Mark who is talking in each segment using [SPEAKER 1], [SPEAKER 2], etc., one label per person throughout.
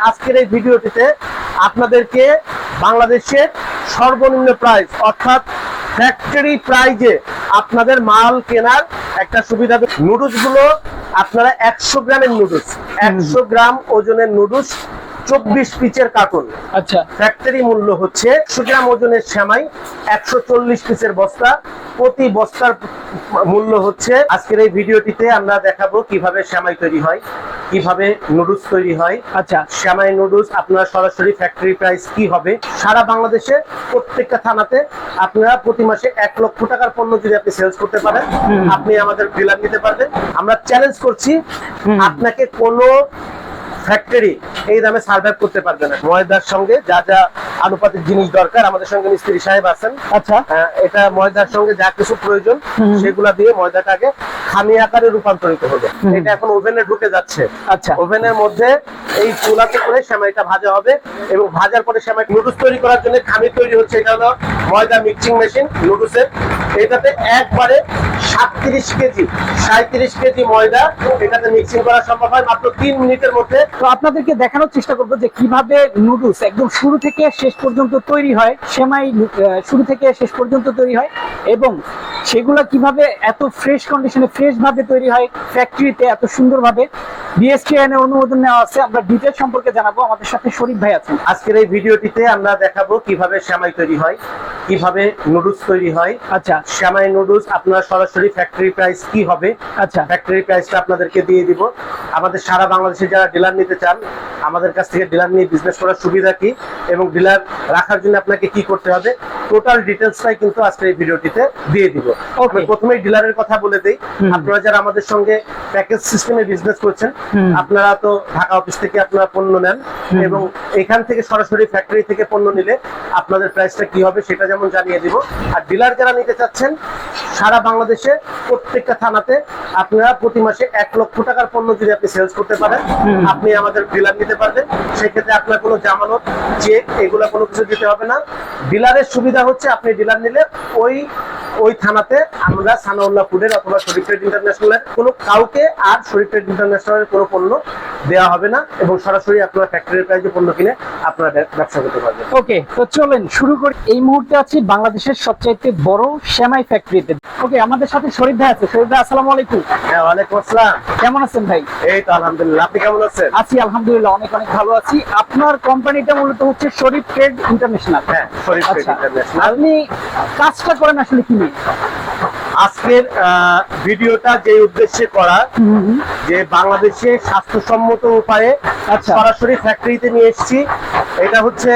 [SPEAKER 1] আজকের এই ভিডিওটিতে আপনাদেরকে বাংলাদেশের সর্বনিম্ন প্রাইস অর্থাৎ ফ্যাক্টরি প্রাইজে আপনাদের মাল কেনার একটা সুবিধা নুডলসগুলো আপনারা একশো গ্রামের নুডলস একশো গ্রাম ওজনের নুডলস চব্বিশ পিচের কার্টুন।
[SPEAKER 2] আচ্ছা।
[SPEAKER 1] ফ্যাক্টরি মূল্য হচ্ছে একশো গ্রাম ওজনের শ্যামাই একশো চল্লিশ পিসের বস্তা। প্রতি বস্তার মূল্য হচ্ছে আজকের এই ভিডিওটিতে আমরা দেখাবো কীভাবে শ্যামাই তৈরি হয় কীভাবে নুডলস তৈরি হয়।
[SPEAKER 2] আচ্ছা।
[SPEAKER 1] শ্যামাই নুডলস আপনার সরাসরি ফ্যাক্টরি প্রাইস কি হবে? সারা বাংলাদেশে প্রত্যেকটা থানাতে আপনারা প্রতি মাসে এক লক্ষ টাকার পণ্য যদি আপনি সেলস করতে পারেন আপনি আমাদের ডিলার নিতে পারবেন। আমরা চ্যালেঞ্জ করছি আপনাকে কোনো ফ্যাক্টরি এই দামে সার্ভাইভ করতে পারবে না। ময়দার সঙ্গে যা যা আনুপাতিক জিনিস দরকার আমাদের সঙ্গে মিস্ত্রি সাহেব আছেন।
[SPEAKER 2] আচ্ছা।
[SPEAKER 1] এটা ময়দার সঙ্গে যা কিছু প্রয়োজন সেগুলা দিয়ে ময়দাটাকে খামি আকারে রূপান্তরিত হবে। এটা এখন ওভেনে ঢুকে যাচ্ছে।
[SPEAKER 2] আচ্ছা।
[SPEAKER 1] ওভেনের মধ্যে এই চুলাতে করে সেমাইটা ভাজা হবে এবং ভাজার পরে সেমাই নুডলস তৈরি করার জন্য খামি তৈরি হচ্ছে এটা হলো ময়দা মিক্সিং মেশিন নুডলসের এটাতে একবারে সাতত্রিশ কেজি সাঁত্রিশ কেজি ময়দা এটাতে মিক্সিং করা সম্ভব হয় মাত্র তিন মিনিটের মধ্যে।
[SPEAKER 2] তো আপনাদেরকে দেখানোর চেষ্টা করব যে কীভাবে নুডলস একদম শুরু থেকে শেষ পর্যন্ত তৈরি হয় সেমাই শুরু থেকে শেষ পর্যন্ত তৈরি হয় এবং সেগুলো কীভাবে এত ফ্রেশ কন্ডিশনে ফ্রেশ ভাবে তৈরি হয় ফ্যাক্টরিতে এত সুন্দরভাবে। বিএসটিআইন এর অনুমোদন নেওয়া আছে আমরা ডিটেল সম্পর্কে জানাব আমাদের সাথে শরীফ ভাই আছেন।
[SPEAKER 1] আজকের এই ভিডিওটিতে আমরা দেখাবো কীভাবে সেমাই তৈরি হয়। কীভাবে নুডলস তৈরি হয়
[SPEAKER 2] আচ্ছা।
[SPEAKER 1] সেমাই নুডলস আপনার সরাসরি ফ্যাক্টরি প্রাইস কি হবে
[SPEAKER 2] আচ্ছা।
[SPEAKER 1] ফ্যাক্টরি প্রাইসটা আপনাদেরকে দিয়ে দিব। আমাদের সারা বাংলাদেশে যারা ডিলার নিতে চান আমাদের কাছ থেকে ডিলার নিয়ে বিজনেস করার সুবিধা কি এবং ডিলার রাখার জন্য আপনাকে কি করতে হবে টোটাল ডিটেলসটাই কিন্তু আজকের এই ভিডিওটিতে দিয়ে দিব. আমি প্রথমেই ডিলারের কথা বলে দেই। আপনারা যারা আমাদের সঙ্গে প্যাকেজ সিস্টেমে বিজনেস করছেন আপনারা তো ঢাকা অফিস থেকে আপনারা পণ্য নেন এবং এখান থেকে সরাসরি ফ্যাক্টরি থেকে পণ্য নিলে আপনাদের প্রাইসটা কি হবে সেটা যেমন জানিয়ে দিব। আর ডিলার যারা নিতে চাচ্ছেন সারা বাংলাদেশে প্রত্যেকটা থানাতে আপনারা প্রতি মাসে এক লক্ষ টাকার পণ্য যদি আপনি সেলস করতে পারেন আপনি আমাদের ডিলার নিতে পারবেন। সেক্ষেত্রে আপনার কোনো জামানত চেক এগুলো কোনো কিছু দিতে হবে না। ডিলারের সুবিধা হচ্ছে আপনি ডিলার নিলে ওই ওই থানাতে আমরা সানাউল্লাহ ফুডের অথবা শরীফ ট্রেড ইন্টারন্যাশনালের কোনো কাউকে আর শরীফ ট্রেড ইন্টারন্যাশনালের কোনো পণ্য দেওয়া হবে না এবং সরাসরি আপনারা ফ্যাক্টরির প্রাইজে পণ্য কিনে আপনারা ব্যবসা করতে পারবেন।
[SPEAKER 2] ওকে তো চলেন শুরু করি। এই মুহূর্তে আছি বাংলাদেশের সবচাইতে বড় সেমাই ফ্যাক্টরিতে ওকে আমাদের সাথে শরীফ ভাই আছে। শরীফ ভাই আসসালামু আলাইকুম।
[SPEAKER 1] হ্যাঁ ওয়ালাইকুম আসসালাম।
[SPEAKER 2] কেমন আছেন ভাই?
[SPEAKER 1] এই তো আলহামদুলিল্লাহ। আপনি কেমন আছেন?
[SPEAKER 2] আছি আলহামদুলিল্লাহ অনেক অনেক ভালো আছি। আপনার কোম্পানিটা মূলত হচ্ছে শরীফ ট্রেড ইন্টারন্যাশনাল।
[SPEAKER 1] হ্যাঁ শরীফ ট্রেড
[SPEAKER 2] আচ্ছা
[SPEAKER 1] ইন্টারন্যাশনাল।
[SPEAKER 2] আপনি কাজটা করেন আসলে কি নিয়ে?
[SPEAKER 1] আজকের ভিডিওটা যে উদ্দেশ্যে করা যে বাংলাদেশে স্বাস্থ্যসম্মত উপায়ে
[SPEAKER 2] আচ্ছা।
[SPEAKER 1] সরাসরি ফ্যাক্টরিতে নিয়ে এসেছি এটা হচ্ছে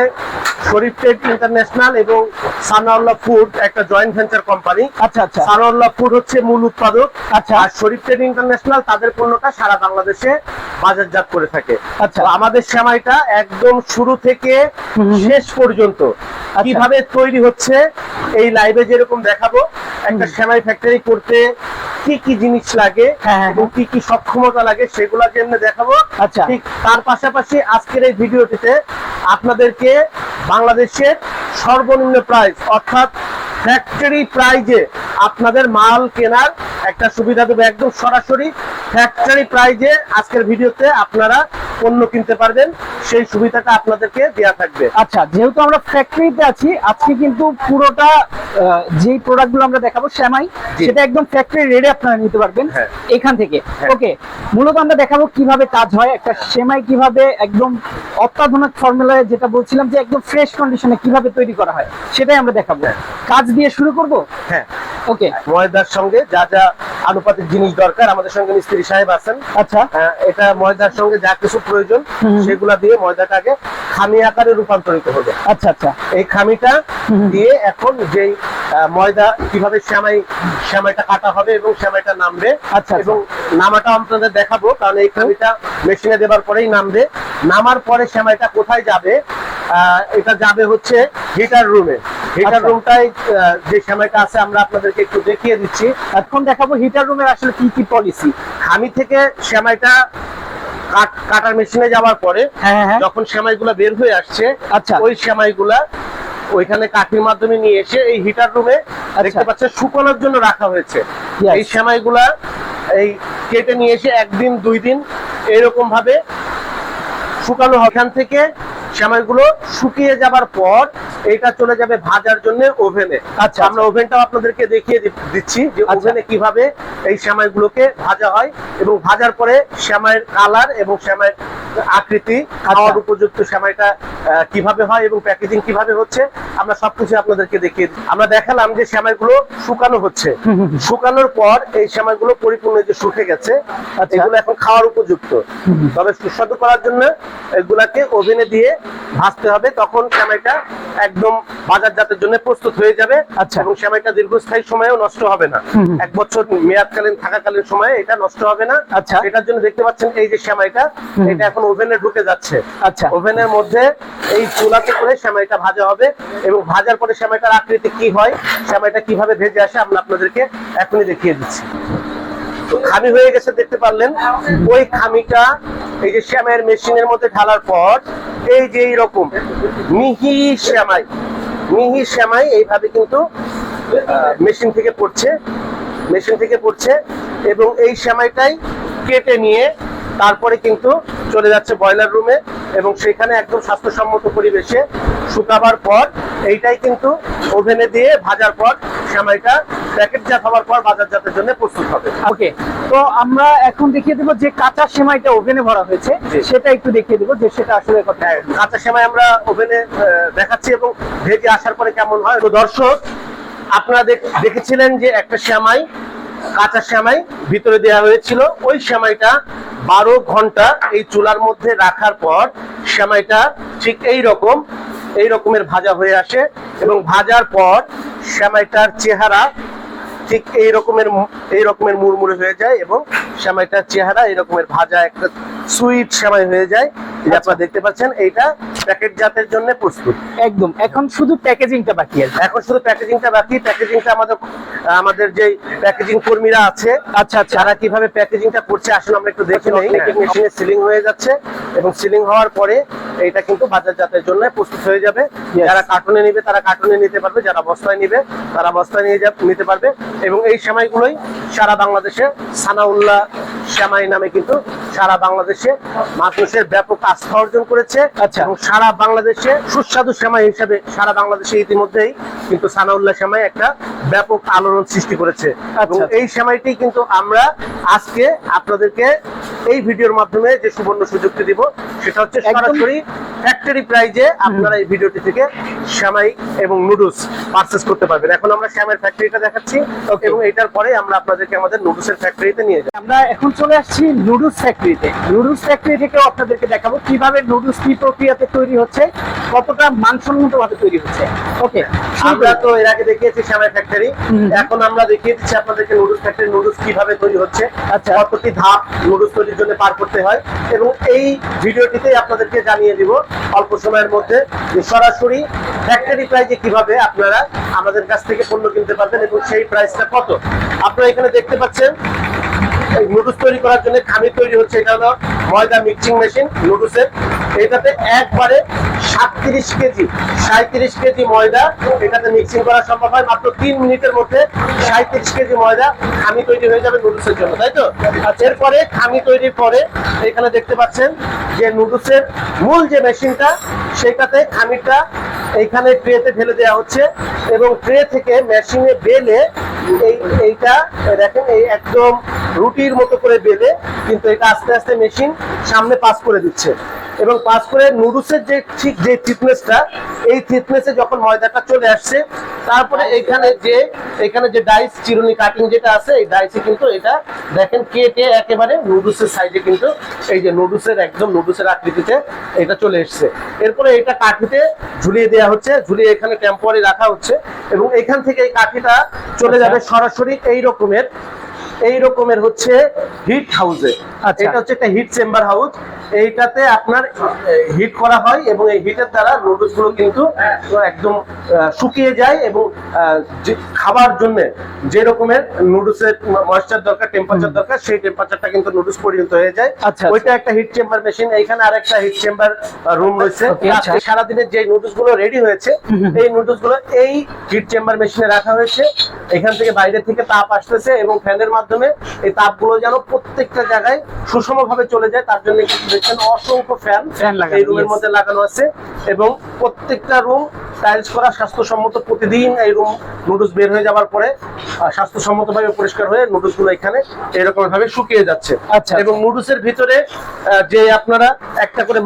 [SPEAKER 1] শরীফ ট্রেড ইন্টারন্যাশনাল এবং সানাউল্লাহ ফুড একটা জয়েন্ট ভেঞ্চার কোম্পানি
[SPEAKER 2] আচ্ছা আচ্ছা
[SPEAKER 1] সানাউল্লাহ ফুড হচ্ছে মূল উৎপাদক
[SPEAKER 2] আচ্ছা।
[SPEAKER 1] আর শরীফ ট্রেড ইন্টারন্যাশনাল তাদের পণ্যটা সারা বাংলাদেশে বাজারজাত করে থাকে
[SPEAKER 2] আচ্ছা।
[SPEAKER 1] আমাদের সেমাইটা একদম শুরু থেকে। শেষ পর্যন্ত
[SPEAKER 2] আচ্ছা।
[SPEAKER 1] কীভাবে তৈরি হচ্ছে এই লাইভে যেরকম দেখাবো একটা সেমাই ফ্যাক্টরি করতে কি কি জিনিস লাগে
[SPEAKER 2] হ্যাঁ, হ্যাঁ,
[SPEAKER 1] এবং কি কি সক্ষমতা লাগে সেগুলা জন্য দেখাবো
[SPEAKER 2] আচ্ছা।
[SPEAKER 1] ঠিক তার পাশাপাশি আজকের এই ভিডিওটিতে আপনাদেরকে বাংলাদেশের সর্বনিম্ন প্রাইস অর্থাৎ ফ্যাক্টরি প্রাইজে আপনাদের মাল কেনার একটা সুবিধা দেবে একদম সরাসরি ফ্যাক্টরি প্রাইজে আজকের ভিডিওতে আপনারা পণ্য কিনতে পারবেন সেই সুবিধাটা আপনাদেরকে দেওয়া থাকবে
[SPEAKER 2] আচ্ছা যেহেতু আমরা ফ্যাক্টরিতে আছি আজকে কিন্তু পুরোটা যেই প্রোডাক্টগুলো আমরা দেখাবো শ্যামাই। সেটা একদম ফ্যাক্টরি রেডি আপনারা নিতে পারবেন
[SPEAKER 1] হ্যাঁ।
[SPEAKER 2] এখান থেকে
[SPEAKER 1] হ্যাঁ।
[SPEAKER 2] ওকে মূলত আমরা দেখাবো কীভাবে কাজ হয় একটা সেমাই কীভাবে একদম অত্যাধুনিক ফর্মুলায় যেটা বলছিলাম যে একদম ফ্রেশ কন্ডিশনে কীভাবে তৈরি করা হয়, সেটাই আমরা দেখাবো। কাজ দিয়ে শুরু করব
[SPEAKER 1] হ্যাঁ
[SPEAKER 2] ওকে
[SPEAKER 1] ময়দার সঙ্গে যা যা আনুপাতিক জিনিস দরকার আমাদের সঙ্গে মিস্ত্রি সাহেব আছেন।
[SPEAKER 2] আচ্ছা।
[SPEAKER 1] এটা ময়দার সঙ্গে যা কিছু প্রয়োজন সেগুলা দিয়ে ময়দাটাকে খামি আকারে রূপান্তরিত হবে।
[SPEAKER 2] আচ্ছা আচ্ছা।
[SPEAKER 1] এই খামিটা দিয়ে এখন যেই ময়দা কীভাবে শ্যামাই শ্যামাইটা কাটা হবে এবং শ্যামাইটা নামবে
[SPEAKER 2] আচ্ছা,
[SPEAKER 1] এবং নামাটা আপনাদের দেখাবো কারণ এই খামিটা মেশিনে দেবার পরেই নামবে। নামার পরে শ্যামাইটা কোথায় যাবে? এটা যাবে হচ্ছে হিটার রুমে হিটার
[SPEAKER 2] আচ্ছা।
[SPEAKER 1] রুমটাই যে আছে আমরা আপনাদেরকে একটু দেখিয়ে দিচ্ছি
[SPEAKER 2] এখন দেখাবো হিটার রুমের আসলে কি কি পলিসি
[SPEAKER 1] খামি থেকে কাটার মেশিনে যাওয়ার পরে
[SPEAKER 2] হ্যাঁ হ্যাঁ
[SPEAKER 1] যখন সেমাইগুলা বের হয়ে আসছে
[SPEAKER 2] আচ্ছা।
[SPEAKER 1] ওই সেমাইগুলা ওইখানে কাঠির মাধ্যমে নিয়ে এসে এই হিটার রুমে দেখতে পাচ্ছেন শুকানোর জন্য রাখা হয়েছে. এই সেমাইগুলা এই কেটে নিয়ে এসে একদিন দুই দিন এরকম ভাবে শুকানো হয়। থেকে সেমাইগুলো শুকিয়ে যাবার পর এটা চলে যাবে ভাজার জন্য ওভেনে
[SPEAKER 2] আচ্ছা,
[SPEAKER 1] আমরা ওভেনটাও আপনাদেরকে দেখিয়ে দিচ্ছি যে
[SPEAKER 2] আচ্ছা।
[SPEAKER 1] ওভেনে কীভাবে এই সেমাইগুলোকে ভাজা হয় এবং ভাজার পরে সেমাইয়ের কালার এবং সেমাইয়ের আকৃতি
[SPEAKER 2] আচ্ছা।
[SPEAKER 1] খাওয়ার উপযুক্ত আহ, কীভাবে হয় এবং প্যাকেজিং কীভাবে হচ্ছে আমরা সবকিছু আপনাদেরকে দেখিয়ে দিই। আমরা দেখালাম যে সেমাইগুলো শুকানো হচ্ছে। শুকানোর পর এই সেমাইগুলো পরিপূর্ণ যে শুকে গেছে
[SPEAKER 2] আচ্ছা।
[SPEAKER 1] এগুলো এখন খাওয়ার উপযুক্ত। তবে সুস্বাদু করার জন্য এগুলাকে ওভেনে দিয়ে ভাজতে হবে তখন সেমাইটা একদম বাজারজাতের জন্য প্রস্তুত হয়ে যাবে
[SPEAKER 2] আচ্ছা।
[SPEAKER 1] এবং সেমাইটা দীর্ঘস্থায়ী সময়েও নষ্ট হবে না। এক বছর মেয়াদকালীন থাকাকালীন সময়ে এটা নষ্ট হবে না।
[SPEAKER 2] আচ্ছা।
[SPEAKER 1] এটার জন্য দেখতে পাচ্ছেন এই যে সেমাইটা এটা এখন ওভেনে ঢুকে যাচ্ছে।
[SPEAKER 2] আচ্ছা।
[SPEAKER 1] ওভেনের মধ্যে এই চুলাতে করে সেমাইটা ভাজা হবে এবং ভাজার পরে সেমাইটার আকৃতি কি হয় সেমাইটা কীভাবে ভেজে আসে আমরা আপনাদেরকে এখনই দেখিয়ে দিচ্ছি। তো খামি হয়ে গেছে দেখতে পারলেন। ওই খামিটা এই যে শ্যামাইয়ের মেশিনের মধ্যে ঢালার পর এই যে এইরকম, মিহি শ্যামাই মিহি শ্যামাই এইভাবে কিন্তু মেশিন থেকে পড়ছে মেশিন থেকে পড়ছে, এবং এই শ্যামাইটাই কেটে নিয়ে তারপরে কিন্তু চলে যাচ্ছে ব্রয়লার রুমে এবং সেখানে একদম স্বাস্থ্যসম্মত পরিবেশে শুকাবার পর এইটাই কিন্তু ওভেনে দিয়ে ভাজার পর সেমাইটা প্যাকেটজাত হওয়ার পর বাজারজাতের জন্য প্রস্তুত হবে।
[SPEAKER 2] ওকে তো আমরা এখন দেখিয়ে দেবো যে কাঁচা সেমাইটা ওভেনে ভরা হয়েছে। সেটা একটু দেখিয়ে দেবো যে সেটা আসলে
[SPEAKER 1] হ্যাঁ, কাঁচা সেমাই আমরা ওভেনে দেখাচ্ছি এবং ভেজে আসার পরে কেমন হয়। তো দর্শক আপনারা দেখেছিলেন যে একটা সেমাই কাঁচা সেমাই ভিতরে দেওয়া হয়েছিল। ওই সেমাইটা বারো ঘণ্টা এই চুলার মধ্যে রাখার পর সেমাইটা ঠিক এই রকম এই রকমের ভাজা হয়ে আসে এবং ভাজার পর শ্যামাইটার চেহারা ঠিক এই রকমের এই রকমের মুড়মুড়ে হয়ে যায় এবং শ্যামাইটার চেহারা এই রকমের ভাজা একটা সুইট শ্যামাই হয়ে যায়। যে আপনারা দেখতে পাচ্ছেন এইটা প্যাকেট জাতের জন্য প্রস্তুত।
[SPEAKER 2] একদম। এখন শুধু প্যাকেজিংটা বাকি আছে।
[SPEAKER 1] এখন শুধু প্যাকেজিংটা বাকি। প্যাকেজিংটা আমাদের আমাদের যে প্যাকেজিং কর্মীরা আছে
[SPEAKER 2] আচ্ছা আচ্ছা।
[SPEAKER 1] যারা কীভাবে প্যাকেজিংটা করছে আসলে আমরা একটু দেখে নেই। মেশিনে সিলিং হয়ে যাচ্ছে এবং সিলিং হওয়ার পরে এটা কিন্তু বাজারজাতের জন্য প্রস্তুত হয়ে যাবে. যারা কার্টুনে নিবে তারা কার্টুনে নিতে পারবে। যারা বস্তায় নিবে তারা বস্তায় নিয়ে নিতে পারবে। এবং এই সেমাইগুলোই সারা বাংলাদেশে সানাউল্লাহ সেমাই নামে কিন্তু সারা বাংলাদেশে মানুষের ব্যাপক আস্থা অর্জন করেছে
[SPEAKER 2] আচ্ছা।
[SPEAKER 1] এবং সারা বাংলাদেশে সুস্বাদু সেমাই হিসাবে সারা বাংলাদেশে ইতিমধ্যেই কিন্তু সানাউল্লাহ সেমাই একটা ব্যাপক আলোড়ন সৃষ্টি করেছে এবং
[SPEAKER 2] আচ্ছা।
[SPEAKER 1] এই সেমাইটি কিন্তু আমরা আজকে আপনাদেরকে এই ভিডিওর মাধ্যমে যে সুবর্ণ সুযোগটি দিব সেটা হচ্ছে সরাসরি ফ্যাক্টরি প্রাইজে আপনারা এই ভিডিওটি থেকে সেমাই এবং নুডলস পারচেস করতে পারবেন। এখন আমরা শ্যামের ফ্যাক্টরিটা দেখাচ্ছি এবং এটার পরে আমরা আপনাদেরকে আমাদের নুডলসের ফ্যাক্টরিতে নিয়ে যাব।
[SPEAKER 2] আমরা এখন চলে আসছি নুডলস ফ্যাক্টরিতে নুডলস ফ্যাক্টরি থেকেও আপনাদেরকে দেখাবো কীভাবে নুডলস কি প্রক্রিয়াতে তৈরি হচ্ছে কতটা মানসম্মত ভাবে তৈরি হচ্ছে। ওকে
[SPEAKER 1] আমরা তো এর আগে দেখিয়েছি শ্যামের ফ্যাক্টরি এখন আমরা দেখিয়ে দিচ্ছি আপনাদেরকে নুডলস ফ্যাক্টরি নুডলস কীভাবে তৈরি হচ্ছে
[SPEAKER 2] আচ্ছা।
[SPEAKER 1] কতটি ধাপ নুডলস তৈরির জন্য পার করতে হয় এবং এই ভিডিওটিতে আপনাদেরকে জানিয়ে দিব অল্প সময়ের মধ্যে যে সরাসরি ফ্যাক্টরি প্রাইজে কীভাবে আপনারা আমাদের কাছ থেকে পণ্য কিনতে পারবেন এবং সেই প্রাইসটা কত। আপনারা এখানে দেখতে পাচ্ছেন, এই নুডলস তৈরি করার জন্য খামি তৈরি হচ্ছে, এটা হলো ময়দা মিক্সিং মেশিন নুডলসের এটাতে একবারে সাতত্রিশ কেজি সাঁত্রিশ কেজি ময়দা। এটাতে মিক্সিং করা সম্ভব হয়। মাত্র তিন মিনিটের মধ্যে সাঁত্রিশ কেজি ময়দা খামি তৈরি হয়ে যাবে নুডলসের জন্য, তাই তো? এরপরে খামি তৈরির পরে এখানে দেখতে পাচ্ছেন যে নুডলসের মূল যে মেশিনটা সেটাতে খামিটা এইখানে ট্রেতে ঢেলে দেওয়া হচ্ছে এবং ট্রে থেকে মেশিনে বেলে এই, এইটা, দেখেন, এই একদম রুটির মতো করে বেলে, কিন্তু এটা আস্তে আস্তে মেশিন সামনে পাস করে দিচ্ছে। এবং পাস করে নুডলসের যে ঠিক যে থিকনেসটা, এই থিকনেসে যখন ময়দাটা চলে আসছে, তারপরে এখানে যে এখানে যে ডাইস, চিরুনি কাটিং যেটা আছে, এই ডাইসে কিন্তু এটা দেখেন কেটে একেবারে নুডলসের সাইজে কিন্তু এই যে নুডলসের একদম নুডলসের আকৃতিতে এটা চলে এসছে। এরপরে এটা কাঠিতে ঝুলিয়ে দেওয়া হচ্ছে, ঝুলিয়ে এখানে টেম্পোরারি রাখা হচ্ছে এবং এখান থেকে এই কাঠিটা চলে যাবে সরাসরি এই রকমের এই রকমের হচ্ছে হিট হাউসে
[SPEAKER 2] আচ্ছা।
[SPEAKER 1] এটা হচ্ছে একটা হিট চেম্বার হাউস এইটাতে আপনার হিট করা হয় এবং এই হিটের দ্বারা নুডলসগুলো কিন্তু একদম শুকিয়ে যায় এবং খাবার জন্য যে রকমের নুডলসের ময়েশ্চার দরকার টেম্পারেচার দরকার সেই টেম্পারেচারটা কিন্তু নুডলস পরিণত হয়ে যায়।
[SPEAKER 2] আচ্ছা,
[SPEAKER 1] ওইটা একটা হিট চেম্বার মেশিন এখানে আরেকটা হিট চেম্বার রুম রয়েছে।
[SPEAKER 2] আচ্ছা।
[SPEAKER 1] সারাদিনের যে নুডলসগুলো রেডি হয়েছে। এই নুডলসগুলো এই হিট চেম্বার মেশিনে রাখা হয়েছে। এখান থেকে বাইরে থেকে তাপ আসতেছে এবং ফ্যানের মাধ্যমে মাধ্যমে এই তাপগুলো যেন প্রত্যেকটা জায়গায় সুষম ভাবে চলে যায়। তার জন্য কিন্তু দেখছেন অসংখ্য ফ্যান
[SPEAKER 2] ফ্যান
[SPEAKER 1] এই রুমের মধ্যে লাগানো আছে এবং প্রত্যেকটা রুম টাইলস করা স্বাস্থ্যসম্মত প্রতিদিন এই রুম নুডলস বের হয়ে যাওয়ার পরে স্বাস্থ্যসম্মতভাবে পরিষ্কার হয়ে নুডলসগুলো এখানে এরকম ভাবে শুকিয়ে যাচ্ছে
[SPEAKER 2] আচ্ছা,
[SPEAKER 1] এবং নুডলসের ভিতরে যে আপনারা একটা করে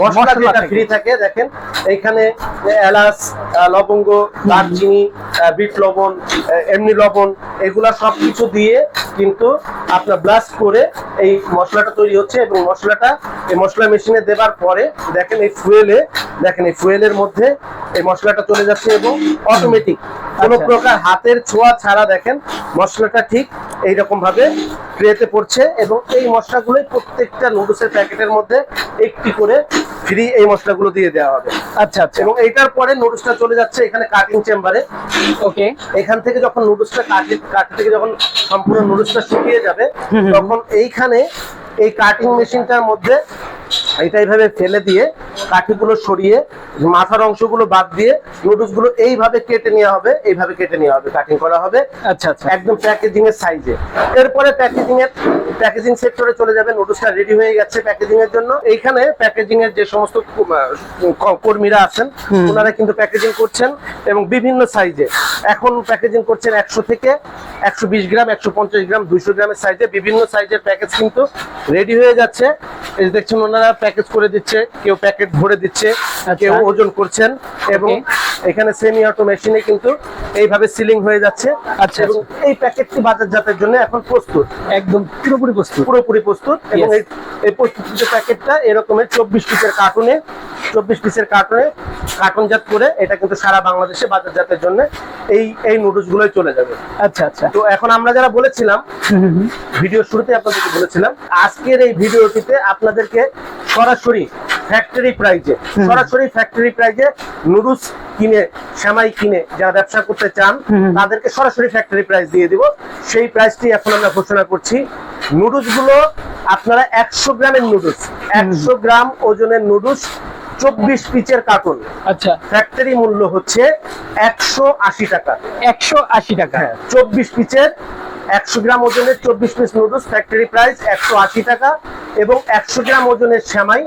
[SPEAKER 1] মশলা যেটা। ফ্রি থাকে দেখেন এখানে এলাচ লবঙ্গ দারচিনি বিট লবণ এমনি লবণ এগুলা সব কিছু দিয়ে কিন্তু আপনার ব্লাস্ট করে এই মশলাটা তৈরি হচ্ছে এবং মশলাটা এই মশলা মেশিনে দেবার পরে দেখেন এই ফুয়েলে দেখেন এই ফুয়েলের মধ্যে এই মশলাটা চলে যাচ্ছে এবং অটোমেটিক কোনো
[SPEAKER 2] আচ্ছা।
[SPEAKER 1] প্রকার হাতের ছোঁয়া ছাড়া দেখেন মশলাটা ঠিক এইরকম ভাবে ট্রেতে পড়ছে এবং এই মশলাগুলোই প্রত্যেকটা নুডলসের প্যাকেটের মধ্যে একটি করে ফ্রি এই মশলাগুলো দিয়ে দেওয়া হবে
[SPEAKER 2] আচ্ছা আচ্ছা
[SPEAKER 1] এবং এইটার পরে নুডলসটা চলে যাচ্ছে এখানে কাটিং চেম্বারে
[SPEAKER 2] ওকে
[SPEAKER 1] এখান থেকে যখন নুডলসটা কাটি কাটি থেকে যখন সম্পূর্ণ নুডলসটা শুকিয়ে যাবে। তখন এইখানে এই কাটিং মেশিনটার মধ্যে এটা এইভাবে ফেলে দিয়ে কাঠিগুলো সরিয়ে মাথার অংশগুলো বাদ দিয়ে নুডলসগুলো এইভাবে কেটে নেওয়া হবে এইভাবে কেটে নেওয়া হবে কাটিং করা হবে।
[SPEAKER 2] আচ্ছা আচ্ছা।
[SPEAKER 1] একদম প্যাকেজিং এর সাইজে এরপরে প্যাকেজিং এর প্যাকেজিং সেক্টরে চলে যাবে নুডলসটা রেডি হয়ে গেছে প্যাকেজিং এর জন্য। এইখানে প্যাকেজিং এর যে সমস্ত কর্মীরা আছেন ওনারা কিন্তু প্যাকেজিং করছেন এবং বিভিন্ন সাইজে এখন প্যাকেজিং করছেন একশো থেকে একশো বিশ গ্রাম একশো পঞ্চাশ গ্রাম দুইশো গ্রামের সাইজে বিভিন্ন সাইজের প্যাকেজ কিন্তু রেডি হয়ে যাচ্ছে। এই দেখছেন ওনারা প্যাকেজ করে দিচ্ছে। কেউ প্যাকেট ভরে দিচ্ছে কেউ ওজন করছেন এবং এখানে সেমি অটো মেশিনে কিন্তু এইভাবে সিলিং হয়ে যাচ্ছে।
[SPEAKER 2] আচ্ছা,
[SPEAKER 1] এবং এই প্যাকেটটি বাজারজাতের জন্য এখন প্রস্তুত।
[SPEAKER 2] একদম পুরোপুরি প্রস্তুত।
[SPEAKER 1] পুরোপুরি প্রস্তুত এবং এই প্রস্তুত প্যাকেটটা এরকমের চব্বিশ পিসের কার্টুনে চব্বিশ পিসের কার্টুনে কার্টুনজাত করে এটা কিন্তু সারা বাংলাদেশে বাজারজাতের জন্য এই এই নুডলস গুলোই চলে যাবে।
[SPEAKER 2] আচ্ছা আচ্ছা।
[SPEAKER 1] তো এখন আমরা যারা বলেছিলাম। ভিডিও শুরুতে আপনাদেরকে বলেছিলাম আজকের এই ভিডিওটিতে আপনাদেরকে সরাসরি ফ্যাক্টরি প্রাইজে সরাসরি ফ্যাক্টরি প্রাইজে নুডলস কিনে সেমাই কিনে যারা ব্যবসা করতে চান। তাদেরকে সরাসরি ফ্যাক্টরি প্রাইস দিয়ে দিব। সেই প্রাইসটি এখন আমরা ঘোষণা করছি। নুডলসগুলো আপনারা একশো গ্রামের নুডলস একশো গ্রাম ওজনের নুডলস চব্বিশ পিচের কার্টুন
[SPEAKER 2] আচ্ছা।
[SPEAKER 1] ফ্যাক্টরি মূল্য হচ্ছে একশো আশি টাকা।
[SPEAKER 2] একশো আশি টাকা।
[SPEAKER 1] হ্যাঁ চব্বিশ পিচের একশো গ্রাম ওজনের চব্বিশ পিস নুডলস ফ্যাক্টরি প্রাইস একশো আশি টাকা এবং একশো গ্রাম ওজনের শ্যামাই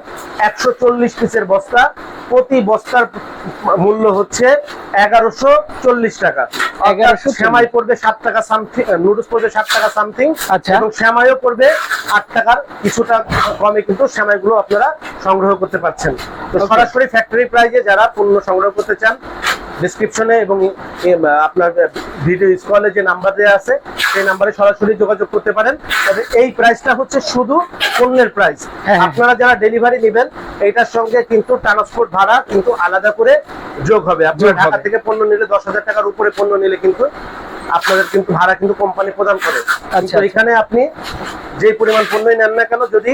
[SPEAKER 1] একশো চল্লিশ পিসের বস্তা। প্রতি বস্তার মূল্য হচ্ছে এগারোশো চল্লিশ টাকা।
[SPEAKER 2] 1140
[SPEAKER 1] সেমাই পড়বে সাত টাকা সামথিং নুডলস পড়বে সাত টাকা সামথিং
[SPEAKER 2] আচ্ছা।
[SPEAKER 1] এবং সেমাইও পড়বে আট টাকার। কিছুটা কমে কিন্তু সেমাইগুলো আপনারা সংগ্রহ করতে পারছেন। তো সরাসরি ফ্যাক্টরি প্রাইজে যারা পণ্য সংগ্রহ করতে চান ডিসক্রিপশনে এবং আপনার ভিডিও স্কলে যে নাম্বার দেওয়া আছে সেই নাম্বারে সরাসরি যোগাযোগ করতে পারেন। তবে এই প্রাইসটা হচ্ছে শুধু পণ্যের প্রাইস
[SPEAKER 2] হ্যাঁ, হ্যাঁ।
[SPEAKER 1] আপনারা যারা ডেলিভারি নেবেন এইটার সঙ্গে কিন্তু ট্রান্সপোর্ট ভাড়া কিন্তু আলাদা করে যোগ হবে আপনারা ঢাকা থেকে পণ্য নিলে দশ হাজার টাকার উপরে পণ্য নিলে কিন্তু আপনাদের কিন্তু ভাড়া কিন্তু কোম্পানি প্রদান করে
[SPEAKER 2] আচ্ছা।
[SPEAKER 1] এখানে আপনি যে পরিমাণ পণ্যই নেন না কেন যদি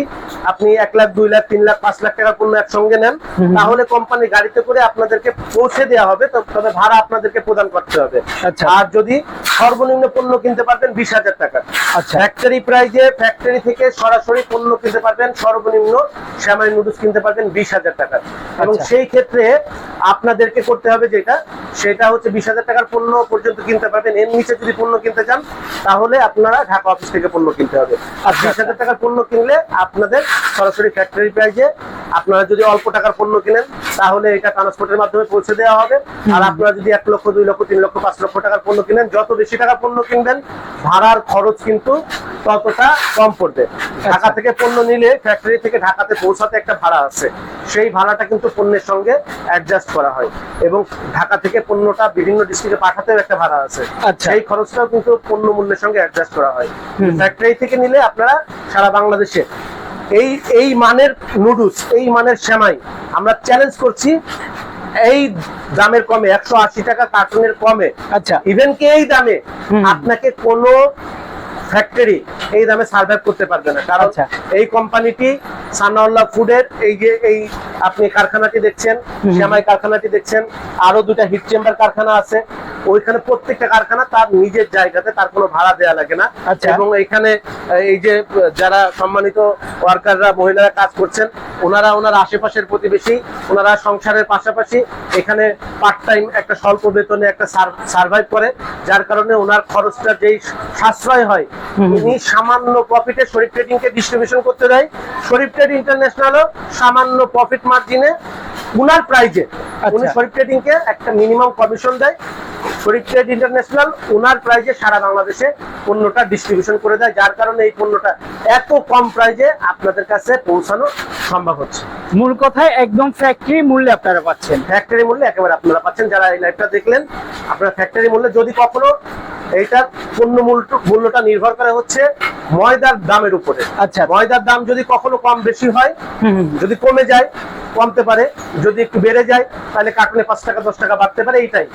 [SPEAKER 1] আপনি এক লাখ দুই লাখ তিন লাখ পাঁচ লাখ টাকার পণ্য একসঙ্গে নেন তাহলে কোম্পানি গাড়িতে করে আপনাদেরকে পৌঁছে দেওয়া হবে তবে ভাড়া আপনাদেরকে প্রদান করতে হবে
[SPEAKER 2] আচ্ছা।
[SPEAKER 1] আর যদি সর্বনিম্ন পণ্য কিনতে পারবেন বিশ হাজার টাকা
[SPEAKER 2] আচ্ছা।
[SPEAKER 1] ফ্যাক্টরি প্রাইজে ফ্যাক্টরি থেকে সরাসরি পণ্য কিনতে পারবেন সর্বনিম্ন শ্যামাই নুডলস কিনতে পারবেন বিশ হাজার টাকা এবং
[SPEAKER 2] আচ্ছা।
[SPEAKER 1] সেই ক্ষেত্রে আপনাদেরকে করতে হবে যেটা সেটা হচ্ছে বিশ হাজার টাকার পণ্য পর্যন্ত কিনতে পারবেন। এর নিচে যদি পণ্য কিনতে চান তাহলে আপনারা ঢাকা অফিস থেকে পণ্য কিনতে হবে। আর
[SPEAKER 2] আচ্ছা,
[SPEAKER 1] বিশ হাজার টাকার পণ্য কিনলে আপনাদের সরাসরি ফ্যাক্টরি প্রাইজে আপনারা যদি অল্প টাকার পণ্য কিনেন তাহলে এটা ট্রান্সপোর্টের মাধ্যমে পৌঁছে দেওয়া হবে। আর আপনারা যদি এক লক্ষ দুই লক্ষ তিন লক্ষ পাঁচ লক্ষ টাকার পণ্য কিনেন যত বেশি টাকার পণ্য কিনবেন ভাড়ার খরচ কিন্তু ততটা কম পড়বে। ঢাকা থেকে পণ্য নিলে ফ্যাক্টরি থেকে ঢাকাতে পৌঁছাতে একটা ভাড়া আছে। সেই ভাড়াটা কিন্তু পণ্যের সঙ্গে অ্যাডজাস্ট করা হয়। এবং ঢাকা থেকে পণ্যটা বিভিন্ন ডিস্ট্রিক্টে পাঠাতেও একটা ভাড়া আছে।
[SPEAKER 2] আচ্ছা।
[SPEAKER 1] সেই খরচটাও কিন্তু পণ্য মূল্যের সঙ্গে অ্যাডজাস্ট করা হয়। ফ্যাক্টরি থেকে নিলে আপনারা সারা বাংলাদেশে এই এই মানের নুডলস এই মানের সেমাই আমরা চ্যালেঞ্জ করছি এই দামের কমে একশো আশি টাকা কার্টুনের কমে।
[SPEAKER 2] আচ্ছা।
[SPEAKER 1] ইভেন কি এই দামে আপনাকে কোনো ফ্যাক্টরি এই দামে সার্ভাইভ করতে পারবে না। কারণ
[SPEAKER 2] আচ্ছা।
[SPEAKER 1] এই কোম্পানিটি সানাউল্লাহ ফুডের এই যে এই আপনি কারখানাটি দেখছেন শ্যামাই কারখানাটি দেখছেন আরও দুটা হিট চেম্বার কারখানা আছে। ওইখানে প্রত্যেকটা কারখানা তার নিজের জায়গাতে তার কোনো ভাড়া দেওয়া লাগে না।
[SPEAKER 2] আচ্ছা।
[SPEAKER 1] এবং এখানে এই যে যারা সম্মানিত ওয়ার্কাররা মহিলারা কাজ করছেন ওনারা ওনার আশেপাশের প্রতিবেশী ওনারা সংসারের পাশাপাশি এখানে পার্ট টাইম একটা স্বল্প বেতনে একটা সার্ভাইভ করে যার কারণে ওনার খরচটা যেই সাশ্রয় হয় উনি সামান্য প্রফিটে শরীফ ট্রেডিং কে ডিস্ট্রিবিউশন করতে দেয়। শরীফ ট্রেড ইন্টারন্যাশনালও সামান্য প্রফিট মার্জিনে উনার প্রাইজে উনি। শরীফ ট্রেডিং কে একটা মিনিমাম কমিশন দেয় শরীফ ট্রেড ইন্টারন্যাশনাল ওনার প্রাইজে সারা বাংলাদেশে পণ্যটা ডিস্ট্রিবিউশন করে দেয় যার কারণে এই পণ্যটা এত কম প্রাইজে আপনাদের কাছে পৌঁছানো সম্ভব হচ্ছে।
[SPEAKER 2] মূল কথায় একদম ফ্যাক্টরি মূল্যে আপনারা পাচ্ছেন।
[SPEAKER 1] ফ্যাক্টরি মূল্যে একেবারে আপনারা পাচ্ছেন। যারা এই লাইভটা দেখলেন আপনারা ফ্যাক্টরি মূল্যে যদি কখনো এইটার পণ্য মূল্য মূল্যটা নির্ভর করে হচ্ছে ময়দার দামের উপরে।
[SPEAKER 2] আচ্ছা।
[SPEAKER 1] ময়দার দাম যদি কখনো কম বেশি হয়। যদি কমে যায় কমতে পারে যদি একটু বেড়ে যায় তাহলে কার্টুনে পাঁচ টাকা দশ টাকা বাড়তে পারে এইটাই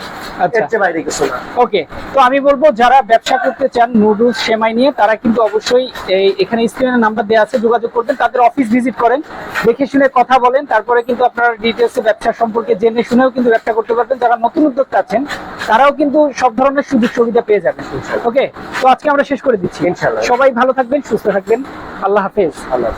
[SPEAKER 2] আচ্ছা।
[SPEAKER 1] এর বাইরে কিছু না।
[SPEAKER 2] ওকে তো আমি বলব যারা ব্যবসা করতে চান নুডলস সেমাই নিয়ে তারা কিন্তু অবশ্যই এই এখানে স্ক্রিনে নাম্বার দেওয়া আছে যোগাযোগ করবেন তাদের অফিস ভিজিট করেন দেখে শুনে কথা বলেন তারপরে কিন্তু আপনারা ডিটেলসে ব্যবসা সম্পর্কে জেনে শুনেও কিন্তু ব্যবসা করতে পারবেন। যারা নতুন উদ্যোক্তা আছেন তারাও কিন্তু সব ধরনের সুযোগ সুবিধা পেয়ে যাবেন। ওকে তো আজকে আমরা শেষ করে দিচ্ছি।
[SPEAKER 1] ইনশাআল্লাহ।
[SPEAKER 2] সবাই ভালো থাকবেন সুস্থ থাকবেন। আল্লাহ হাফেজ।
[SPEAKER 1] আল্লাহ